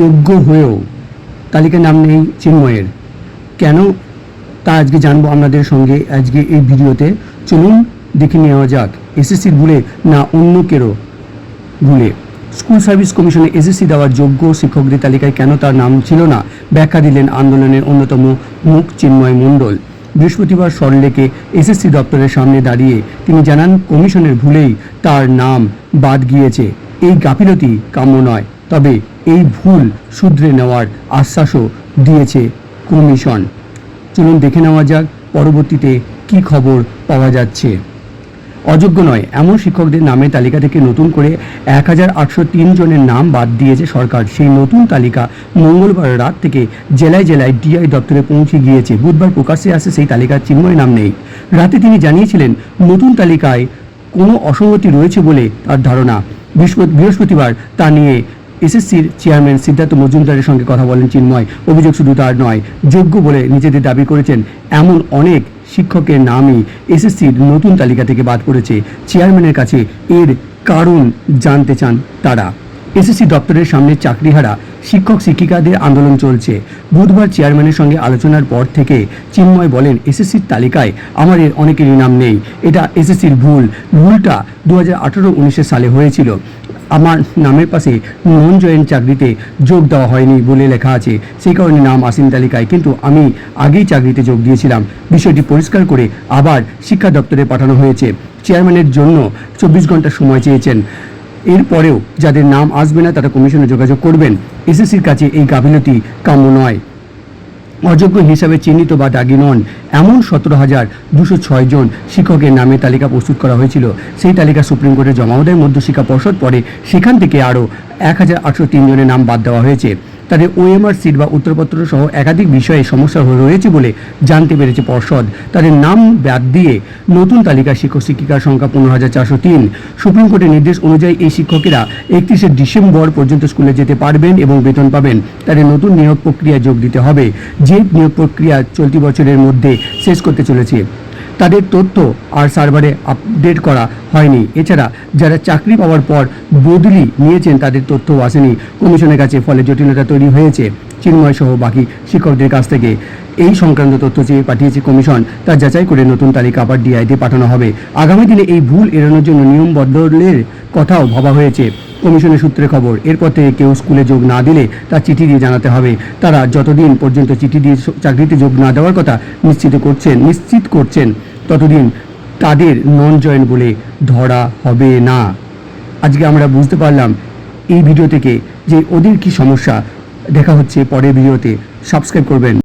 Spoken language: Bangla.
যোগ্য হয়েও তালিকায় নাম নেই চিন্ময়ের। কেন? তা আজকে জানব আপনাদের সঙ্গে আজকে এই ভিডিওতে। চলুন দেখে নেওয়া যাক। এসএসসির ভুলে না অন্য কেরো ভুলে। স্কুল সার্ভিস কমিশনে এসএসসি দেওয়ার যোগ্য শিক্ষকদের তালিকায় কেন তার নাম ছিল না? ব্যাখ্যা দিলেন আন্দোলনের অন্যতম মুখ চিন্ময় মণ্ডল। বৃহস্পতিবার সরলেকে এসএসসি দপ্তরের সামনে দাঁড়িয়ে তিনি জানান, কমিশনের ভুলেই তার নাম বাদ গিয়েছে। এই গাফিলতি কাম্য নয়। তবে এই ভুল শুধরে নেওয়ার আশ্বাসও দিয়েছে কমিশন। চলুন দেখে নেওয়া যাক পরবর্তীতে কি খবর পাওয়া যাচ্ছে। অযোগ্য নয়, এমন শিক্ষকদের নামের তালিকা থেকে নতুন করে এক হাজার আটশো তিন জনের নাম বাদ দিয়েছে সরকার। সেই নতুন তালিকা মঙ্গলবার রাত থেকে জেলায় জেলায় ডিআই দপ্তরে পৌঁছে গিয়েছে। বুধবার প্রকাশ্যে আসে সেই তালিকার চিন্ময় নাম নেই। রাতে তিনি জানিয়েছিলেন, নতুন তালিকায় কোনো অসঙ্গতি রয়েছে বলে তার ধারণা। বৃহস্পতি- বৃহস্পতিবার তা নিয়ে এসএসসির চেয়ারম্যান সিদ্ধার্থ মজুমদারের সঙ্গে কথা বলেন চিন্ময়। অভিযোগ শুধু তার নয়, যোগ্য বলে নিজেদের দাবি করেছেন এমন অনেক শিক্ষকের নামই এসএসসির নতুন তালিকা থেকে বাদ পড়েছে। চেয়ারম্যানের কাছে এর কারণ জানতে চান তারা। এসএসসি দপ্তরের সামনে চাকরিহারা শিক্ষক শিক্ষিকাদের আন্দোলন চলছে। বুধবার চেয়ারম্যানের সঙ্গে আলোচনার পর থেকে চিন্ময় বলেন, এসএসসির তালিকায় আমাদের অনেকেরই নাম নেই। এটা এসএসসির ভুল। ভুলটা দু হাজার আঠারো সালে হয়েছিল। আমার নামের পাশে নন জয়েন্ট চাকরিতে যোগ দেওয়া হয়নি বলে লেখা আছে। সেই কারণে নাম আসেন তালিকায়। কিন্তু আমি আগেই চাকরিতে যোগ দিয়েছিলাম। বিষয়টি পরিষ্কার করে আবার শিক্ষা দপ্তরে পাঠানো হয়েছে। চেয়ারম্যানের জন্য চব্বিশ ঘণ্টা সময় চেয়েছেন। এরপরেও যাদের নাম আসবে না, তারা কমিশনে যোগাযোগ করবেন। এসএসসির কাছে এই গাফিলতি কাম্য নয়। অযোগ্য হিসাবে চিহ্নিত বা দাগি নন। এমন সতেরো হাজার দুশো ছয় জন শিক্ষকের নামে তালিকা প্রস্তুত করা হয়েছিল। সেই তালিকা সুপ্রিম কোর্টে জমা দেয় মধ্যশিক্ষা পর্ষদ পরে সেখান থেকে আরও এক হাজার আটশো তিন জনের নাম বাদ দেওয়া হয়েছে। তাদের ওএমআর সিট বা উত্তরপত্র সহ একাধিক বিষয়ে সমস্যা রয়েছে বলে জানতে পেরেছে পর্ষদ। তাদের নাম বাদ দিয়ে নতুন তালিকা শিক্ষক শিক্ষিকার সংখ্যা পনেরো হাজার চারশো তিন। সুপ্রিম কোর্টের নির্দেশ অনুযায়ী এই শিক্ষকেরা একত্রিশে ডিসেম্বর পর্যন্ত স্কুলে যেতে পারবেন এবং বেতন পাবেন। তাদের নতুন নিয়োগ প্রক্রিয়ায় যোগ দিতে হবে। যে নিয়োগ প্রক্রিয়া চলতি বছরের মধ্যে শেষ করতে চলেছে। তাদের তথ্য আর সার্ভারে আপডেট করা হয়নি। এছাড়া যারা চাকরি পাওয়ার পর বদলি নিয়েছেন, তাদের তথ্যও আসেনি। কমিশনের কাছে ফলে জটিলতা তৈরি হয়েছে চিন্ময় সহ বাকি শিক্ষকদের কাছ থেকে। এই সংক্রান্ত তথ্য চেয়ে পাঠিয়েছে কমিশন, তা যাচাই করে নতুন তালিকা আবার ডিআইতে পাঠানো হবে। আগামী দিনে এই ভুল এড়ানোর জন্য নিয়ম বদলের কথাও ভাবা হয়েছে। কমিশনের সূত্রে খবর, এরপর থেকে কেউ স্কুলে যোগ না দিলে তা চিঠি দিয়ে জানাতে হবে। তারা যতদিন পর্যন্ত চিঠি দিয়ে চাকরিতে যোগ না দেওয়ার কথা নিশ্চিত করছেন নিশ্চিত করছেন ততদিন তাদের নন জয়েন বলে ধরা হবে না। আজকে আমরা বুঝতে পারলাম এই ভিডিও থেকে যে ওদের কি সমস্যা। দেখা হচ্ছে পরের ভিডিওতে সাবস্ক্রাইব করবেন।